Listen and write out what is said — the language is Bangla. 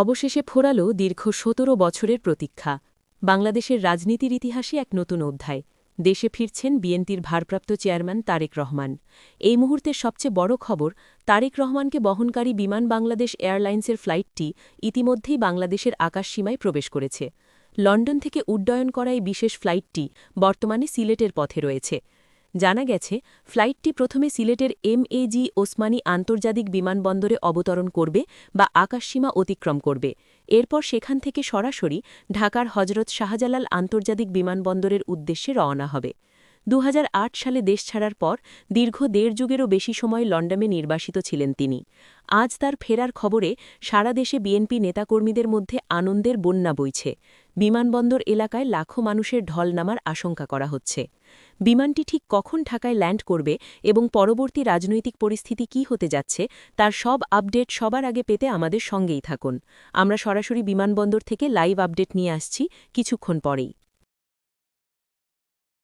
অবশেষে ফোরালো দীর্ঘ সতেরো বছরের প্রতীক্ষা। বাংলাদেশের রাজনীতির ইতিহাসে এক নতুন অধ্যায়। দেশে ফিরছেন বিএনপির ভারপ্রাপ্ত চেয়ারম্যান তারেক রহমান। এই মুহূর্তের সবচেয়ে বড় খবর, তারেক রহমানকে বহনকারী বিমান বাংলাদেশ এয়ারলাইন্সের ফ্লাইটটি ইতিমধ্যেই বাংলাদেশের আকাশসীমায় প্রবেশ করেছে। লন্ডন থেকে উড্ডয়ন করা এই বিশেষ ফ্লাইটটি বর্তমানে সিলেটের পথে রয়েছে। জানা গেছে, ফ্লাইটটি প্রথমে সিলেটের এমএজি ওসমানী আন্তর্জাতিক বিমানবন্দরে অবতরণ করবে বা আকাশসীমা অতিক্রম করবে। এরপর সেখান থেকে সরাসরি ঢাকার হজরত শাহজালাল আন্তর্জাতিক বিমানবন্দরের উদ্দেশ্যে রওনা হবে। দু হাজার আট সালে দেশ ছাড়ার পর দীর্ঘ দেড় যুগেরও বেশি সময় লন্ডনে নির্বাসিত ছিলেন তিনি। আজ তার ফেরার খবরে সারা দেশে বিএনপি নেতাকর্মীদের মধ্যে আনন্দের বন্যা বইছে। বিমানবন্দর এলাকায় লাখো মানুষের ঢল নামার আশঙ্কা করা হচ্ছে। বিমানটি ঠিক কখন ঢাকায় ল্যান্ড করবে এবং পরবর্তী রাজনৈতিক পরিস্থিতি কি হতে যাচ্ছে, তার সব আপডেট সবার আগে পেতে আমাদের সঙ্গেই থাকুন। আমরা সরাসরি বিমানবন্দর থেকে লাইভ আপডেট নিয়ে আসছি, কিছুক্ষণ পরেই।